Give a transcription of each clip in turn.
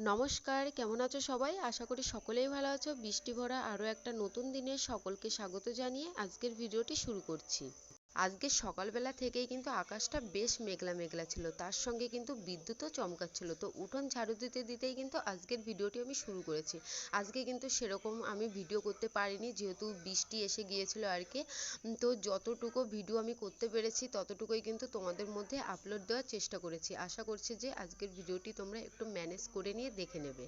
নমস্কার, কেমন আছো সবাই? আশা করি সকলেই ভালো আছো। বৃষ্টি ভরা আরও একটা নতুন দিনে সকলকে স্বাগত জানিয়ে আজকের ভিডিওটি শুরু করছি। আজকে সকালবেলা থেকেই কিন্তু আকাশটা বেশ মেঘলা মেঘলা ছিল। তার সঙ্গে কিন্তু বিদ্যুৎও চমকাচ্ছিল। তো উঠোন ঝাড়ু দিতে দিতেই কিন্তু আজকের ভিডিওটি আমি শুরু করেছি। আজকে কিন্তু সেরকম আমি ভিডিও করতে পারিনি, যেহেতু বৃষ্টি এসে গিয়েছিল আর কি। তো যতটুকু ভিডিও আমি করতে পেরেছি, ততটুকুই কিন্তু তোমাদের মধ্যে আপলোড দেওয়ার চেষ্টা করেছি। আশা করছি যে আজকের ভিডিওটি তোমরা একটু ম্যানেজ করে নিয়ে দেখে নেবে।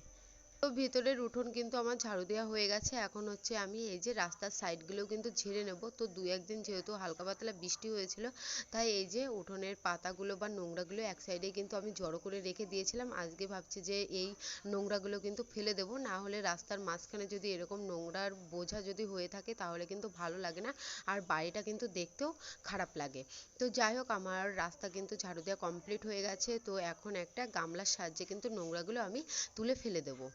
তো ভেতরের উঠোন কিন্তু আমার ঝাড়ু দেওয়া হয়ে গেছে। এখন হচ্ছে আমি এই যে রাস্তার সাইডগুলোও কিন্তু ঝেড়ে নেব। তো দু একদিন যেহেতু হালকা পাতলা বৃষ্টি হয়েছিল, তাই এই যে উঠোনের পাতাগুলো বা নোংরাগুলো এক সাইডে কিন্তু আমি জড়ো করে রেখে দিয়েছিলাম। আজকে ভাবছি যে এই নোংরাগুলো কিন্তু ফেলে দেবো। না হলে রাস্তার মাঝখানে যদি এরকম নোংরার বোঝা যদি হয়ে থাকে, তাহলে কিন্তু ভালো লাগে না। আর বাড়িটা কিন্তু দেখতেও খারাপ লাগে। তো যাই হোক, আমার রাস্তা কিন্তু ঝাড়ু দেওয়া কমপ্লিট হয়ে গেছে। তো এখন একটা গামলার সাহায্যে কিন্তু নোংরাগুলো আমি তুলে ফেলে দেবো।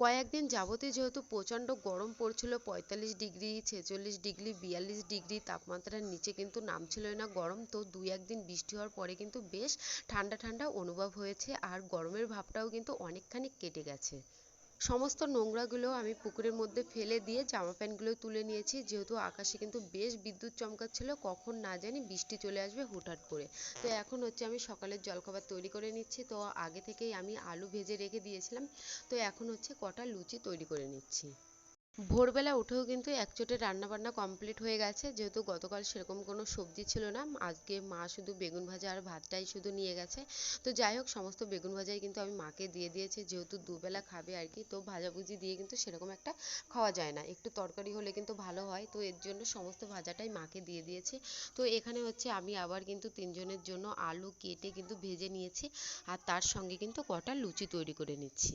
কয়েকদিন যাবতে যেহেতু প্রচণ্ড গরম পড়ছিল, পঁয়তাল্লিশ ডিগ্রি, ছেচল্লিশ ডিগ্রি, বিয়াল্লিশ ডিগ্রি তাপমাত্রার নিচে কিন্তু নামছিল না গরম। তো দুই একদিন বৃষ্টি হওয়ার পরে কিন্তু বেশ ঠান্ডা ঠান্ডা অনুভব হয়েছে আর গরমের ভাবটাও কিন্তু অনেকখানি কেটে গেছে। সমস্ত নোংরাগুলো আমি পুকুরের মধ্যে ফেলে দিয়ে জামা প্যান্টগুলো তুলে নিয়েছি। যেহেতু আকাশে কিন্তু বেশ বিদ্যুৎ চমকাচ্ছিল, কখন না জানি বৃষ্টি চলে আসবে হুটহাট করে। তো এখন হচ্ছে আমি সকালের জলখাবার তৈরি করে নিচ্ছি। তো আগে থেকেই আমি আলু ভেজে রেখে দিয়েছিলাম। তো এখন হচ্ছে কটা লুচি তৈরি করে নিচ্ছি। ভোরবেলা উঠেও কিন্তু একচোটে রান্নাবান্না কমপ্লিট হয়ে গেছে। যেহেতু গতকাল সেরকম কোনো সবজি ছিল না, আজকে মা শুধু বেগুন ভাজা আর ভাতটাই শুধু নিয়ে গেছে। তো যাই হোক, সমস্ত বেগুন ভাজাই কিন্তু আমি মাকে দিয়ে দিয়েছি। যেহেতু দুবেলা খাবে আর কি, তো ভাজাভুজি দিয়ে কিন্তু সেরকম একটা খাওয়া যায় না। একটু তরকারি হলে কিন্তু ভালো হয়, তো এর জন্য সমস্ত ভাজাটাই মাকে দিয়ে দিয়েছি। তো এখানে হচ্ছে আমি আবার কিন্তু তিনজনের জন্য আলু কেটে কিন্তু ভেজে নিয়েছি, আর তার সঙ্গে কিন্তু কটা লুচি তৈরি করে নিচ্ছি।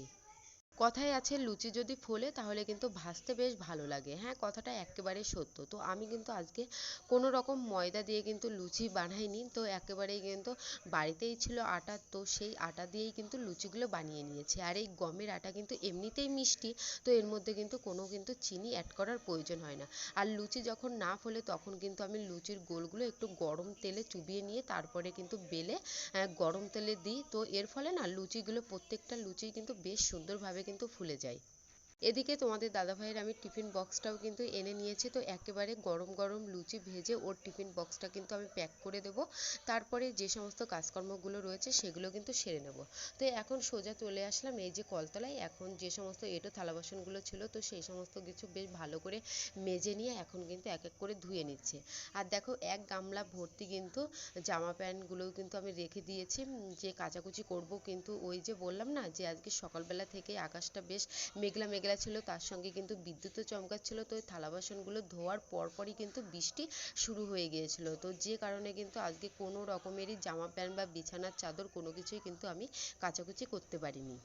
কথায় আছে, লুচি যদি ফোলে তাহলে কিন্তু ভাজতে বেশ ভালো লাগে। হ্যাঁ কথাটা একেবারে সত্য। তো আমি কিন্তু আজকে কোনো রকম ময়দা দিয়ে কিন্তু লুচি বানাইনি। তো একেবারেই কিন্তু বাড়িতেই ছিল আটা, তো সেই আটা দিয়েই কিন্তু লুচিগুলো বানিয়ে নিয়েছি। আর এই গমের আটা কিন্তু এমনিতেই মিষ্টি, তো এর মধ্যে কিন্তু কোনো কিন্তু চিনি অ্যাড করার প্রয়োজন হয় না। আর লুচি যখন না ফোলে তখন কিন্তু আমি লুচির গোলগুলো একটু গরম তেলে চুবিয়ে নিয়ে তারপরে কিন্তু বেলে গরম তেলে দিই। তো এর ফলে না লুচিগুলো প্রত্যেকটা লুচি কিন্তু বেশ সুন্দরভাবে কিন্তু ফুলে যায়। এদিকে তোমাদের দাদাভাইয়ের আমি টিফিন বক্সটাও কিন্তু এনে নিয়েছি। তো একেবারে গরম গরম লুচি ভেজে ওর টিফিন বক্সটা কিন্তু আমি প্যাক করে দেবো। তারপরে যে সমস্ত কাজকর্মগুলো রয়েছে সেগুলো কিন্তু সেরে নেব। তো এখন সোজা চলে আসলাম এই যে কলতলায়। এখন যে সমস্ত এঁটো থালা বাসনগুলো ছিল তো সেই সমস্ত কিছু বেশ ভালো করে মেজে নিয়ে এখন কিন্তু এক এক করে ধুয়ে নিচ্ছে। আর দেখো এক গামলা ভর্তি কিন্তু জামা প্যান্টগুলোও কিন্তু আমি রেখে দিয়েছি। যে কাচাকুচি করব কিন্তু ওই যে বললাম না যে আজকে সকালবেলা থেকে আকাশটা বেশ মেঘলা মেঘলা মেঘলা ছিল, তার সঙ্গে কিন্তু বিদ্যুৎও চমকাচ্ছিল তো থালা বাসনগুলো ধোয়ার পরপরই কিন্তু বৃষ্টি শুরু হয়ে গিয়েছিল। তো যে কারণে কিন্তু আজকে কোনো রকমেরই জামা প্যান্ট বা বিছানার চাদর কোনো কিছুই কিন্তু আমি কাচাকুচি করতে পারিনি।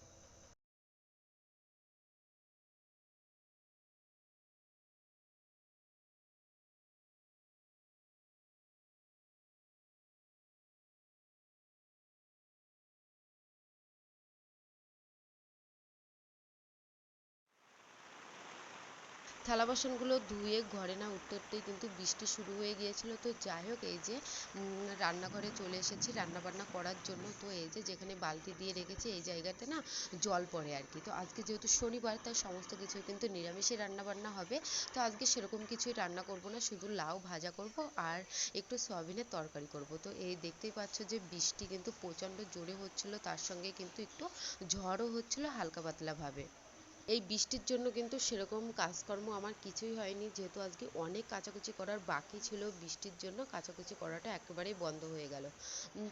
থালা বাসনগুলো ধুয়ে ঘরে না উঠতে উঠতেই কিন্তু বৃষ্টি শুরু হয়ে গিয়েছিল। তো যাই হোক, এই যে রান্নাঘরে চলে এসেছি রান্নাবান্না করার জন্য। তো এই যে, যেখানে বালতি দিয়ে রেখেছি, এই জায়গাতে না জল পড়ে আর কি। তো আজকে যেহেতু শনিবার, তাই সমস্ত কিছু কিন্তু নিরামিষই রান্নাবান্না হবে। তো আজকে সেরকম কিছুই রান্না করব না, শুধু লাউ ভাজা করব আর একটু সয়াবিনের তরকারি করব। তো এই দেখতেই পাচ্ছ যে, বৃষ্টি কিন্তু প্রচণ্ড জোরে হচ্ছিল, তার সঙ্গে কিন্তু একটু ঝড়ও হচ্ছিল হালকা পাতলাভাবে। এই বৃষ্টির জন্য কিন্তু সেরকম কাজকর্ম আমার কিছুই হয়নি। যেহেতু আজকে অনেক কাচাকুচি করার বাকি ছিল, বৃষ্টির জন্য কাচাকুচি করাটা একেবারেই বন্ধ হয়ে গেল।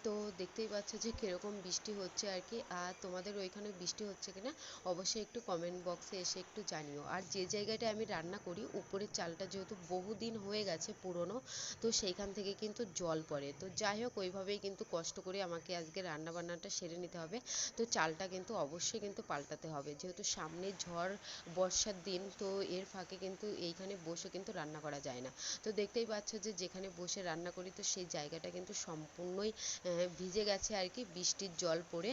তো দেখতেই পাচ্ছ যে কীরকম বৃষ্টি হচ্ছে আর কি। আর তোমাদের ওইখানে বৃষ্টি হচ্ছে কি না অবশ্যই একটু কমেন্ট বক্সে এসে একটু জানিও। আর যে জায়গাটায় আমি রান্না করি, উপরের চালটা যেহেতু বহুদিন হয়ে গেছে পুরনো, তো সেইখান থেকে কিন্তু জল পড়ে। তো যাই হোক, ওইভাবেই কিন্তু কষ্ট করে আমাকে আজকে রান্না বান্নাটা সেরে নিতে হবে। তো চালটা কিন্তু অবশ্যই কিন্তু পাল্টাতে হবে। যেহেতু সামনে ঝড়, বর্ষার দিন, তো এর ফাঁকে কিন্তু এইখানে বসে কিন্তু রান্না করা যায় না। তো দেখতেই পাচ্ছ যে যেখানে বসে রান্না করি, তো সেই জায়গাটা কিন্তু সম্পূর্ণই ভিজে গেছে আর কি, বৃষ্টির জল পড়ে।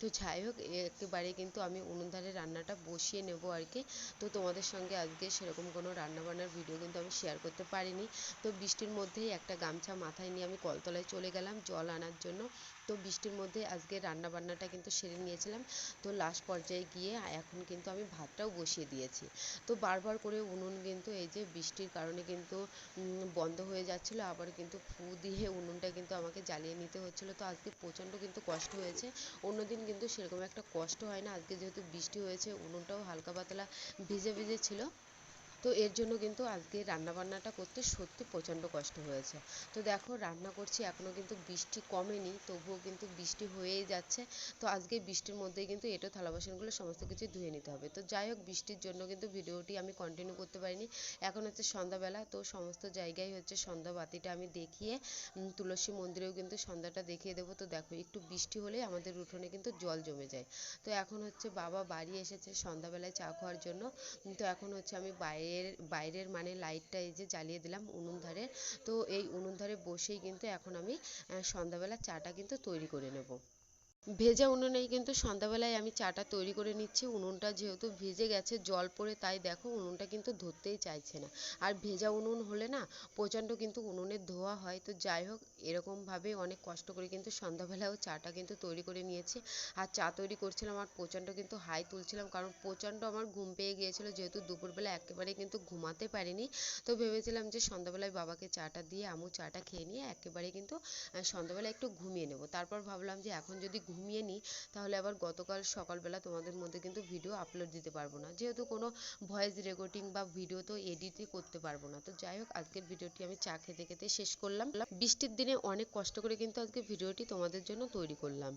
তো যাই হোক, একেবারে কিন্তু আমি উনুন ধারে রান্নাটা বসিয়ে নেব আর কি। তো তোমাদের সঙ্গে আজকে সেরকম কোনো রান্নাবান্নার ভিডিও কিন্তু আমি শেয়ার করতে পারিনি। তো বৃষ্টির মধ্যেই একটা গামছা মাথায় নিয়ে আমি কলতলায় চলে গেলাম জল আনার জন্য। তো বৃষ্টির মধ্যে আজকে রান্না বান্নাটা কিন্তু সেরে নিয়েছিলাম। তো লাস্ট পর্যায়ে গিয়ে এখন কিন্তু আমি ভাতটাও বসিয়ে দিয়েছি। তো বারবার করে উনুন কিন্তু এই যে বৃষ্টির কারণে কিন্তু বন্ধ হয়ে যাচ্ছিল। আবার কিন্তু ফু দিয়ে উনুনটা কিন্তু আমাকে জ্বালিয়ে নিতে হচ্ছিল। তো আজকে প্রচণ্ড কিন্তু কষ্ট হয়েছে। অন্যদিন কিন্তু সেরকম একটা কষ্ট হয় না। আজকে যেহেতু বৃষ্টি হয়েছে, উনুনটাও হালকা পাতলা ভিজে ভিজে ছিল। তো এর জন্য কিন্তু আজকে রান্নাবান্নাটা করতে সত্যি প্রচণ্ড কষ্ট হয়েছে। তো দেখো, রান্না করছি এখনও কিন্তু বৃষ্টি কমেনি, তবুও কিন্তু বৃষ্টি হয়েই যাচ্ছে। তো আজকে বৃষ্টির মধ্যেই কিন্তু এঁটো, থালা বাসনগুলো সমস্ত কিছু ধুয়ে নিতে হবে। তো যাই হোক, বৃষ্টির জন্য কিন্তু ভিডিওটি আমি কন্টিনিউ করতে পারিনি। এখন হচ্ছে সন্ধ্যাবেলা, তো সমস্ত জায়গায় হচ্ছে সন্ধ্যা বাতিটা আমি দেখিয়ে তুলসী মন্দিরেও কিন্তু সন্ধ্যাটা দেখিয়ে দেবো। তো দেখো, একটু বৃষ্টি হলেই আমাদের উঠোনে কিন্তু জল জমে যায়। তো এখন হচ্ছে বাবা বাড়ি এসেছে সন্ধ্যাবেলায় চা খাওয়ার জন্য। তো এখন হচ্ছে আমি বাইরে বাইরের বাইরের মানে লাইটটা এই যে জ্বালিয়ে দিলাম উনুন ধারে। তো এই উনুন ধারে বসেই কিন্তু এখন আমি সন্ধ্যাবেলা চাটা কিন্তু তৈরি করে নেব। ভেজা উনুনেই কিন্তু সন্ধ্যাবেলায় আমি চাটা তৈরি করে নিচ্ছি। উনুনটা যেহেতু ভিজে গেছে, জল পড়ে, তাই দেখো উনুনটা কিন্তু ধরতেই চাইছে না। আর ভেজা উনুন হলে না প্রচণ্ড কিন্তু উনুনের ধোঁয়া হয়। তো যাই হোক, এরকমভাবে অনেক কষ্ট করে কিন্তু সন্ধ্যাবেলাও চাটা কিন্তু তৈরি করে নিয়েছি। আর চা তৈরি করছিলাম আর প্রচণ্ড কিন্তু হাই তুলছিলাম, কারণ প্রচণ্ড আমার ঘুম পেয়ে গিয়েছিল, যেহেতু দুপুরবেলা একেবারে কিন্তু ঘুমাতে পারিনি। তো ভেবেছিলাম যে সন্ধ্যাবেলায় বাবাকে চাটা দিয়ে, আমু চাটা খেয়ে নিয়ে একেবারে কিন্তু সন্ধ্যাবেলা একটু ঘুমিয়ে নেব। তারপর ভাবলাম যে এখন যদি ঘুমিয়ে নিই, তাহলে আবার গতকাল সকালবেলা তোমাদের মধ্যে কিন্তু ভিডিও আপলোড দিতে পারব না। যেহেতু কোনো ভয়েস রেকর্ডিং বা ভিডিও তো এডিটই করতে পারব না। তো যাই হোক, আজকের ভিডিওটি আমি চা খেতে খেতে শেষ করলাম। বৃষ্টির দিনে অনেক কষ্ট করে কিন্তু আজকে ভিডিওটি তোমাদের জন্য তৈরি করলাম।